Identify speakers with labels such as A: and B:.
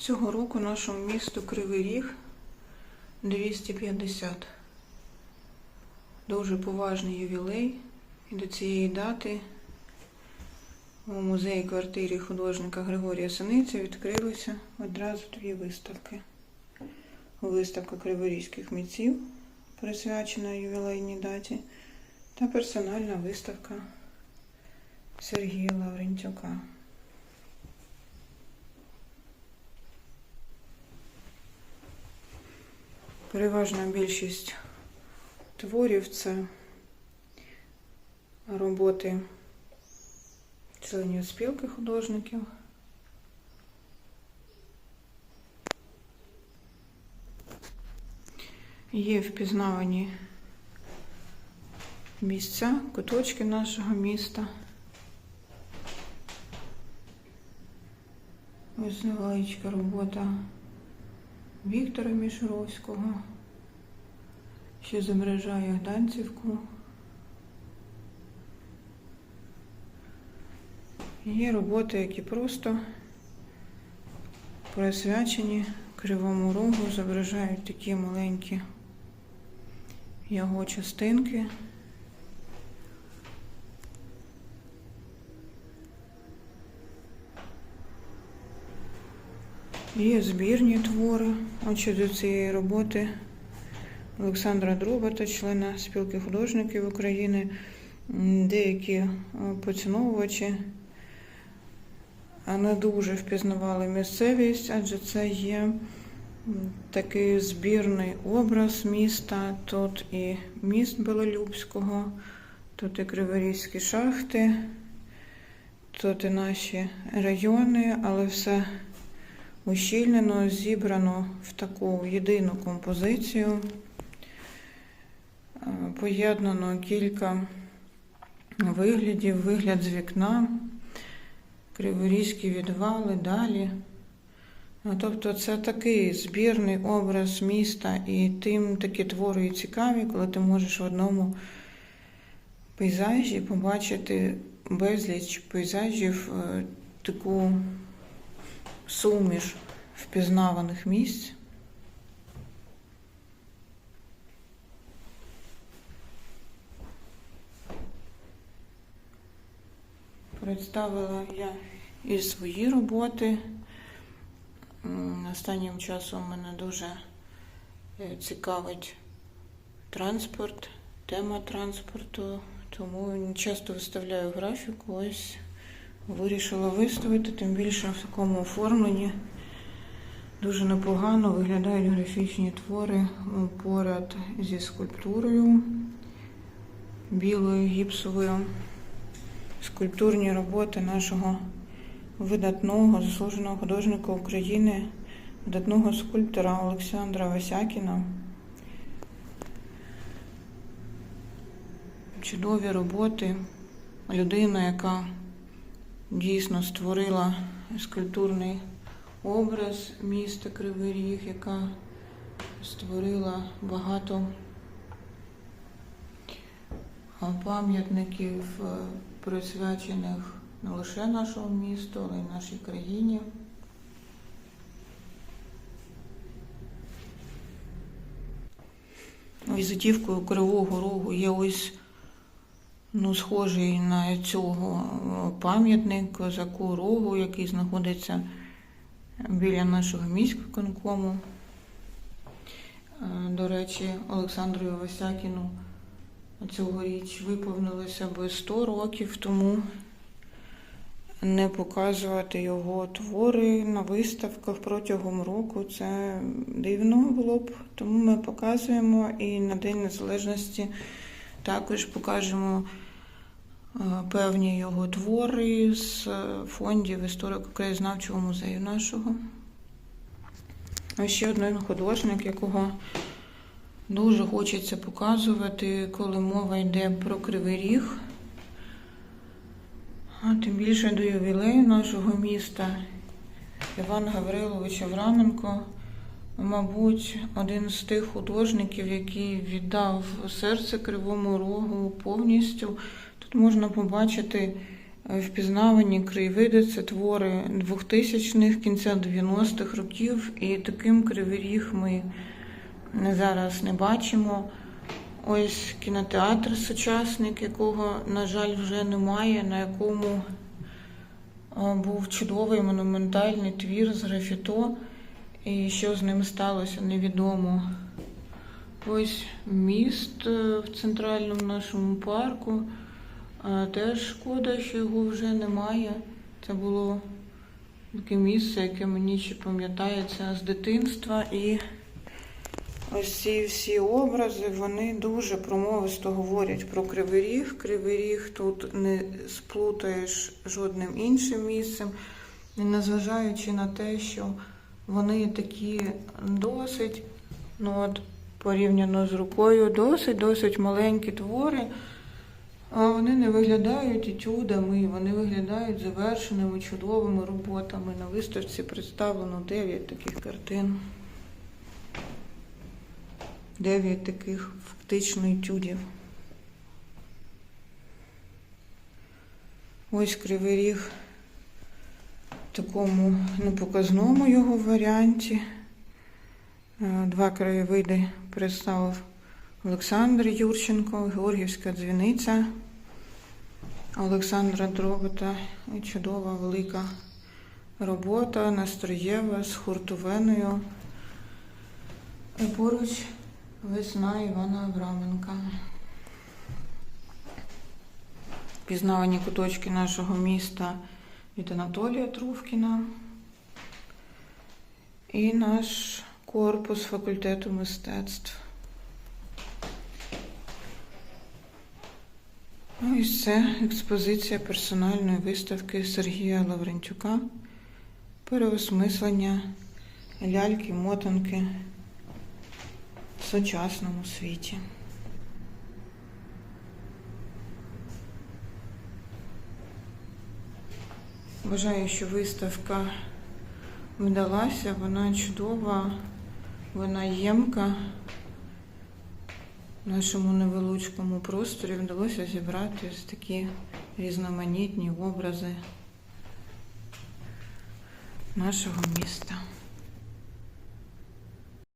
A: Цього року нашому місту Кривий Ріг 250. Дуже поважний ювілей. І до цієї дати у музеї квартирі художника Григорія Синиця відкрилися одразу дві виставки. Виставка криворізьких митців, присвячена ювілейній даті, та персональна виставка Сергія Лаврентюка. Переважна більшість творів це роботи членів спілки художників. Є впізнавані місця, куточки нашого міста. Ось невеличка робота Віктора Мішуровського, що зображає Гданцівку. Є роботи, які просто присвячені кривому рогу, зображають такі маленькі його частинки. Є збірні твори. От щодо цієї роботи Олександра Дробата, члена спілки художників України, деякі е, поціновувачі не дуже впізнавали місцевість, адже це є такий збірний образ міста. Тут і міст Белолюбського, тут і Криворізькі шахти, тут і наші райони, але все ущільнено, зібрано в таку єдину композицію. Е, Поєднано кілька виглядів, вигляд з вікна, криворізькі відвали, далі. Ну, Тобто це такий збірний образ міста, і тим такі твори і цікаві, коли ти можеш в одному пейзажі побачити безліч пейзажів, е, таку суміш впізнаваних місць. Представила я і свої роботи. Останнім часом мене дуже е, цікавить транспорт, тема транспорту, тому часто виставляю графіку. Ось вирішила виставити, тим більше в такому оформленні. Дуже непогано виглядають графічні твори поряд зі скульптурою білою гіпсовою. Скульптурні роботи нашого видатного заслуженого художника України, видатного скульптора Олександра Васякіна. Чудові роботи. Людина, яка дійсно створила скульптурний образ міста Кривий Ріг, яка створила багато пам'ятників, е, присвячених не лише нашому місту, але й нашій країні. Візитівкою Кривого Рогу є ось ну, схожий на цього е, пам'ятник козаку Рогу, який знаходиться біля нашого міськвиконкому. Е, До речі, Олександру Васякіну цьогоріч виповнилося би 100 років, тому не показувати його твори на виставках протягом року. Це дивно було б. Тому ми показуємо і на День Незалежності також покажемо е, певні його твори з е, фондів історико-краєзнавчого музею нашого. Ще один художник, якого дуже хочеться показувати, коли мова йде про Кривий Ріг. А тим більше до ювілею нашого міста Іван Гаврилович Авраменко, мабуть, один з тих художників, який віддав серце Кривому Рогу повністю. Тут можна побачити Е, Впізнавані краєвиди це твори 2000-х, кінця 90-х років, і таким кривий ріг ми зараз не бачимо. Ось кінотеатр сучасник, якого, на жаль, вже немає, на якому е, був чудовий монументальний твір з графіто, і що з ним сталося, невідомо. Ось міст е, в центральному нашому парку. Теж шкода, що його вже немає. Це було таке місце, яке мені ще пам'ятається з дитинства. І ось ці всі образи, вони дуже промовисто говорять про Кривий Ріг. Кривий Ріг тут не сплутаєш жодним іншим місцем, незважаючи на те, що вони такі досить, ну от порівняно з рукою, досить досить маленькі твори. А вони не виглядають етюдами, вони виглядають завершеними чудовими роботами. На виставці представлено 9 таких картин. 9 таких фактично етюдів. Ось кривий ріг такому непоказному його варіанті. Е, Два краєвиди представив Олександр Юрченко, Георгівська дзвіниця Олександра Дробита. І чудова велика робота Настроєва з хуртовеною. І поруч весна Івана Абраменка. Пізнавані куточки нашого міста від Анатолія Трувкіна. І наш корпус факультету мистецтв. Ну і це експозиція персональної виставки Сергія Лаврентюка. Переосмислення ляльки, мотанки в сучасному світі. Вважаю, що виставка вдалася, вона чудова, вона ємка. Нашому невеличкому просторі вдалося зібрати ось такі різноманітні образи нашого міста.